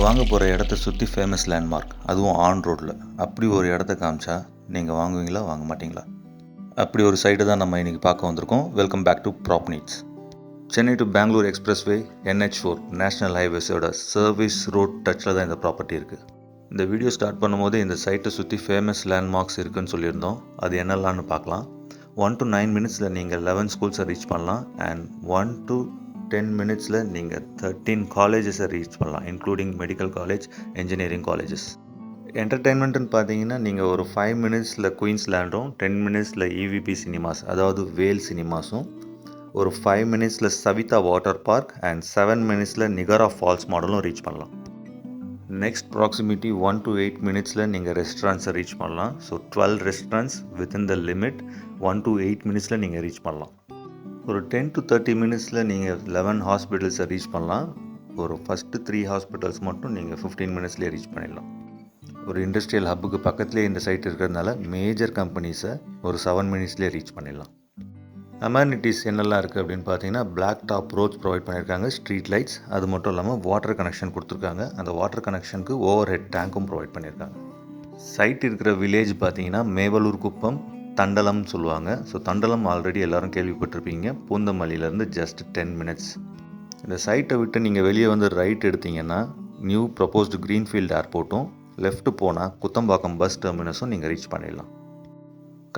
நீங்கள் வாங்க போகிற இடத்த சுற்றி ஃபேமஸ் லேண்ட்மார்க் அதுவும் ஆன் ரோட்டில் அப்படி ஒரு இடத்த காமிச்சா நீங்கள் வாங்குவீங்களா வாங்க மாட்டீங்களா? அப்படி ஒரு சைட்டை தான் நம்ம இன்றைக்கி பார்க்க வந்திருக்கோம். Welcome back to Prop Needs Chennai to Bangalore expressway NH four national ஹைவேஸோட service road டச்சில் தான் இந்த ப்ராப்பர்ட்டி இருக்குது இந்த வீடியோ ஸ்டார்ட் பண்ணும்போது இந்த சைட்டை சுற்றி ஃபேமஸ் லேண்ட்மார்க்ஸ் இருக்குன்னு சொல்லியிருந்தோம். அது என்னெல்லாம்னு பார்க்கலாம். ஒன் டு நைன் மினிட்ஸில் நீங்கள் லெவன் ஸ்கூல்ஸை ரீச் பண்ணலாம். அண்ட் ஒன் டு டென் மினிட்ஸில் நீங்கள் தேர்ட்டீன் காலேஜஸை ரீச் பண்ணலாம் including medical college engineering colleges என்டர்டெயின்மெண்ட்டுன்னு பார்த்தீங்கன்னா நீங்கள் ஒரு ஃபைவ் மினிட்ஸில் குயின்ஸ்லேண்டும் டென் மினிட்ஸில் இவிபி சினிமாஸ் அதாவது வேல் சினிமாஸும் ஒரு ஃபைவ் மினிட்ஸில் Savitha water park and seven மினிட்ஸில் நிகரா ஃபால்ஸ் மாடலும் ரீச் பண்ணலாம். Next proximity one to eight மினிட்ஸில் நீங்கள் ரெஸ்டாரண்ட்ஸை ரீச் பண்ணலாம். So twelve restaurants within the limit one to eight மினிட்ஸில் நீங்கள் ரீச் பண்ணலாம். ஒரு டென் டு தேர்ட்டி மினிட்ஸில் நீங்கள் லெவன் ஹாஸ்பிட்டல்ஸை ரீச் பண்ணலாம். ஒரு ஃபஸ்ட்டு த்ரீ ஹாஸ்பிட்டல்ஸ் மட்டும் நீங்கள் ஃபிஃப்டீன் மினிட்ஸ்லேயே ரீச் பண்ணிடலாம். ஒரு இண்டஸ்ட்ரியல் ஹப்புக்கு பக்கத்துலேயே இந்த சைட் இருக்கிறதுனால மேஜர் கம்பெனிஸை ஒரு செவன் மினிட்ஸ்லேயே ரீச் பண்ணிடலாம். அம்யூனிட்டிஸ் என்னெல்லாம் இருக்குது அப்படின்னு பார்த்தீங்கன்னா பிளாக் டாப் ரோட்ஸ் ப்ரொவைட் பண்ணியிருக்காங்க ஸ்ட்ரீட் லைட்ஸ் அது மட்டும் இல்லாமல் வாட்டர் கனெக்ஷன் கொடுத்துருக்காங்க. அந்த வாட்டர் கனெக்ஷனுக்கு ஓவர் ஹெட் டேங்க்கும் ப்ரொவைட் பண்ணியிருக்காங்க. சைட் இருக்கிற வில்லேஜ் பார்த்தீங்கன்னா மேவலூர் குப்பம் தண்டலம் சொல்லுவாங்க. ஸோ தண்டலம் ஆல்ரெடி எல்லோரும் கேள்விப்பட்டிருப்பீங்க. பூந்தமல்லியிலேருந்து ஜஸ்ட் டென் மினிட்ஸ் இந்த சைட்டை விட்டு நீங்கள் வெளியே வந்து ரைட் எடுத்தீங்கன்னா நியூ ப்ரப்போஸ்டு க்ரீன்ஃபீல்டு ஏர்போர்ட்டும் லெஃப்ட் போனால் குத்தம்பாக்கம் பஸ் டெர்மினஸும் நீங்கள் ரீச் பண்ணிடலாம்.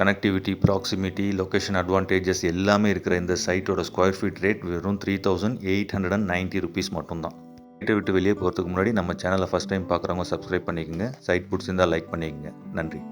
கனெக்டிவிட்டி ப்ராக்சிமிட்டி லொக்கேஷன் அட்வான்டேஜஸ் எல்லாமே இருக்கிற இந்த சைட்டோட ஸ்கொயர் ஃபீட் ரேட் வெறும் three thousand eight hundred and ninety rupees மட்டும்தான். சைட்டை விட்டு வெளியே போகிறதுக்கு முன்னாடி நம்ம சேனலை ஃபஸ்ட் டைம் பார்க்குறவங்க சப்ஸ்கிரைப் பண்ணிக்கோங்க. சைட் பிடிச்சிருந்தால் லைக் பண்ணிக்கோங்க. நன்றி.